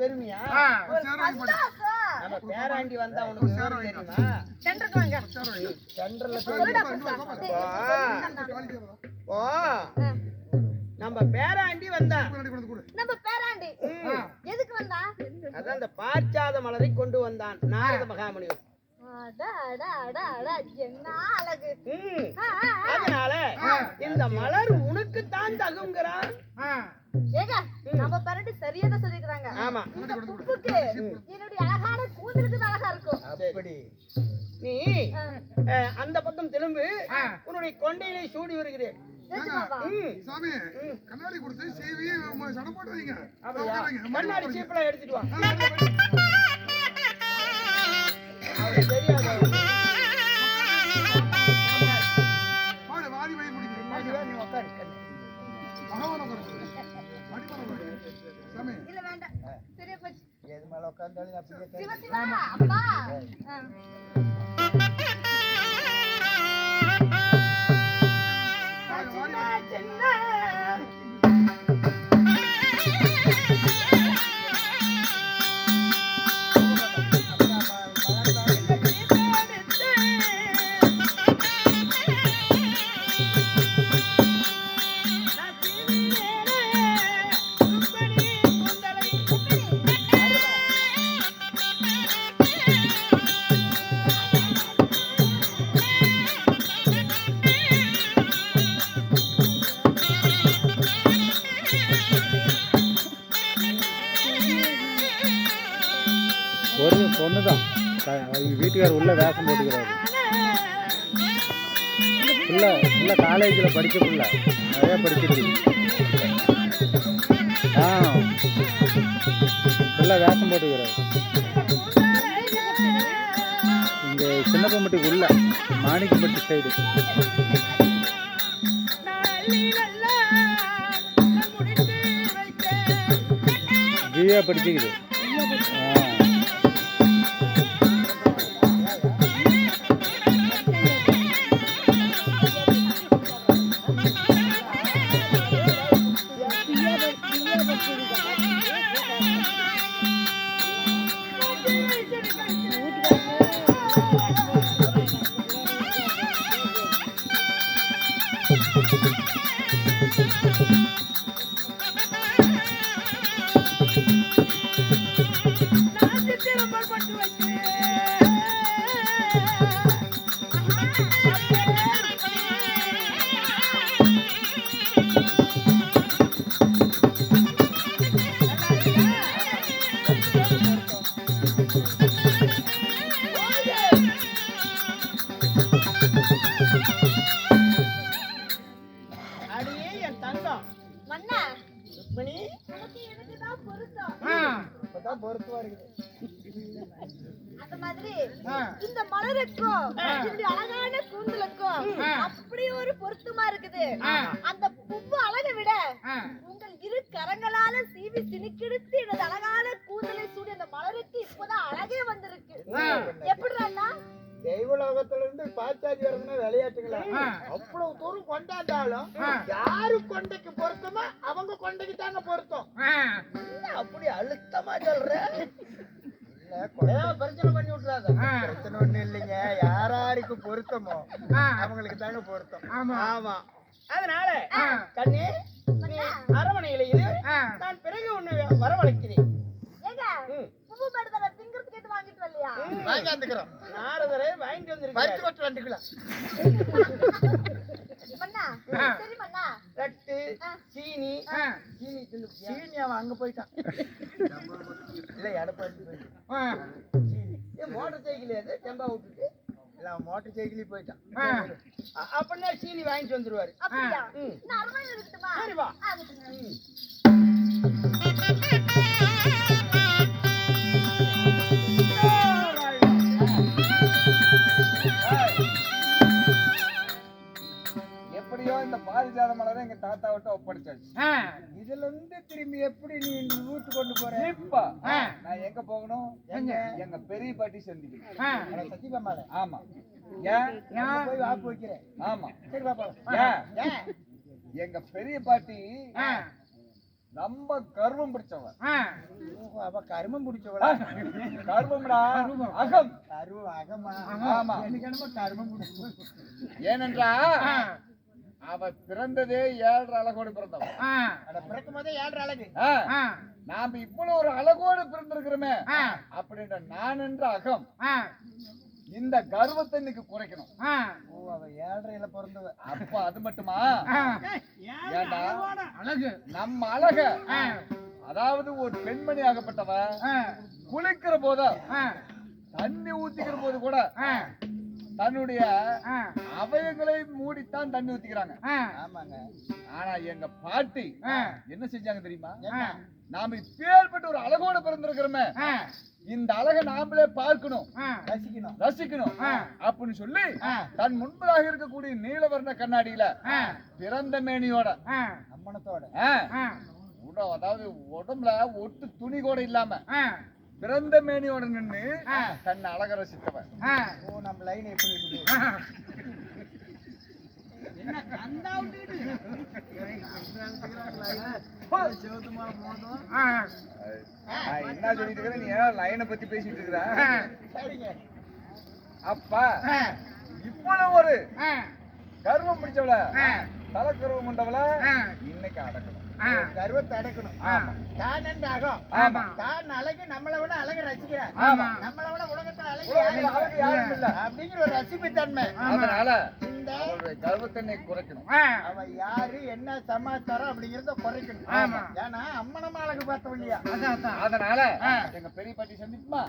பெருமையா. நம்ம பேராண்டி வந்தா உனக்கு தெரியுமா? சென்டருக்கு வாங்க. ஓ நம்ம பேராண்டி வந்தான் நம்ம பேராண்டி. எதுக்கு வந்தா? அதான் அந்த பார்ச்சாத மலரை கொண்டு வந்தான். நாரத மகாமுனிவர். அடா, அடா, அடா, அடா, என்ன அழகு. ம். ஆ, ஆ, ஆ. அதனால இந்த மலர் உனக்குத்தான் தகுங்கிறான் ஏங்க ஆமா. இந்த புப்புக்கு என்னுடைய அழகான கூந்தலுக்கு தான் அழகா இருக்கும். அப்படி. நீ அஹ், அந்த பக்கம் திரும்பு. உன்னுடைய கொண்டையிலே சூடி வருகிறேன். சாமி கண்ணாடி கொடுத்து செய்வி சடை போட்டு வைங்க அப்படியா உட்காருங்க. கண்ணாடி சீப்பெல்லாம் எடுத்துட்டு வா. தெரியாது எது மேல உட்கார்ந்தாலும் அப்படியே வாடி, சின்ன, வீட்டுக்கார் உள்ள வேஷம் போட்டுக்கிறாரு. உள்ள உள்ள காலேஜில் படிக்க புள்ள நிறைய படிச்சிருக்கு. ஆ. உள்ள வேஷம் போட்டுக்கிறாரு. இங்கே சின்னப்பம்பட்டி உள்ள மாணிக்கப்பட்டி சைடு ஜியா படிச்சுக்குது. ருக்மிணி இப்பதான் இருக்குது. அந்த மாதிரி இந்த மலருக்கும் அழகான கூந்தலுக்கும் அப்படி ஒரு பொருத்தமா இருக்குது. அந்த பூவு அழகை விட உங்கள் இரு கரங்களால சீவி சினுக்கெடுத்து எனது அழகான கூந்தலை சூடி. அந்த மலருக்கு இப்போதான் அழகே வந்திருக்கு. இருந்து பாச்சாதி வரணும்னா விளையாட்டுங்களா? அவ்வளவு தூரம் கொண்டாந்தாலும் யாரு கொண்டைக்கு பொருத்தமோ அவங்க கொண்டைக்கு தாங்க பொருத்தம். அப்படி அழுத்தமா சொல்ற? பிரச்சனை பண்ணி விட்டுறாத. பிரச்சனை ஒண்ணு இல்லைங்க. யாராருக்கு பொருத்தமோ அவங்களுக்கு தாங்க பொருத்தம். ஆமா. அதனால கண்ணே அரவணையில இரு. நான் பிறகு உன்னை வரவழைக்கிறேன். வாங்கிக்கிறோம் நாரதரை வாங்கிட்டு ரெண்டு கிலோ. சரி மன்னா. ரட்டு சீனி சீனி தின்னு- சீனி அவன் அங்க போயிட்டான். இல்ல எடப்பாடி போயிட்டான் சீனி ஏன் மோட்டர் சைக்கிள் அது டெம்பா விட்டுட்டு இல்ல அவன் மோட்டர் சைக்கிளே போயிட்டான். அப்படின்னா சீனி வாங்கிட்டு வந்துருவாரு. சரி வா. திரும்பி எப்படி நீ ஊத்து கொண்டு போற? இப்ப. நான் எங்க போகணும்? எங்க? எங்க? பெரிய பாட்டி சந்திக்கணும். சத்தியமால ஆமா. ஏன்? போய் வாக்கு வைக்கிறேன். ஆமா. சரி பாப்பா எங்க பெரிய பாட்டி நம்ம கர்வம் பிடிச்சவன் ஓஹோ, அவ கருமம் பிடிச்சவளா? கர்வம்டா அகம் கருவம் அகமா. ஆமா. எனக்கு என்னமோ கருமம் பிடிச்சவள் ஏனென்றா? அவ பிறந்ததே ஏழரை அழகோடு பிறந்தவன் பிறக்கும் போதே ஏழரை அழகு. நாம இவ்வளவு ஒரு அழகோடு பிறந்திருக்கிறோமே. அப்படின்ற நான் என்ற அகம் இந்த கர்வத்தை இன்னைக்கு குறைக்கணும். ஓ அவ ஏழரையில பிறந்தவ. அப்ப அது மட்டுமா? ஏண்டா? அழகு. நம்ம அழக. அதாவது ஒரு பெண்மணி ஆகப்பட்டவ குளிக்கிற போத தண்ணி ஊத்திக்கிற போது கூட தன்னுடைய அவயங்களை மூடித்தான் தண்ணி ஊத்திக்கிறாங்க. ஆமாங்க. ஆனா எங்க பாட்டி என்ன செஞ்சாங்க தெரியுமா? நாம இப்பேற்பட்ட ஒரு அழகோட பிறந்திருக்கிறோமே. இந்த அழகை நாமளே பார்க்கணும். ரசிக்கணும். ரசிக்கணும். அப்படின்னு சொல்லி தன் முன்பதாக இருக்கக்கூடிய நீலவர்ண கண்ணாடியில பிறந்த மேனியோட அம்மனத்தோட. அதாவது உடம்புல ஒட்டு துணி கூட இல்லாம பிறந்த மேனியோட நின்னு தன் அழக ரசித்தவன். நம்ம லைன் எப்படி இருக்குது என்ன சொல்லிட்டு இருக்கிறேன் நீ ஏன் லைனை பத்தி பேசிட்டு இருக்கிற? அப்பா இவ்வளவு ஒரு கர்வம் பிடிச்சவள தலை கர்வம் கொண்டவள இன்னைக்கு அடக்கணும். கர்வத்தை அடக்கணும். ஆமா. தான் என்ற அகம். தான் அழகு நம்மளை விட அழகு ரசிக்கிறார். நம்மளை விட உலகத்துல அழகு யாரும் இல்ல. அப்படிங்கிற ஒரு ரசிப்பு தன்மை அதனால இந்த அவளுடைய கர்வத்தை இன்னைக்கு குறைக்கணும் அவ யாரு என்ன சமாச்சாரம் அப்படிங்கறத குறைக்கணும். ஏன்னா அம்மனமா அழகு பார்த்தவன் இல்லையா? அதனால எங்க பெரிய பாட்டி சந்திப்புமா.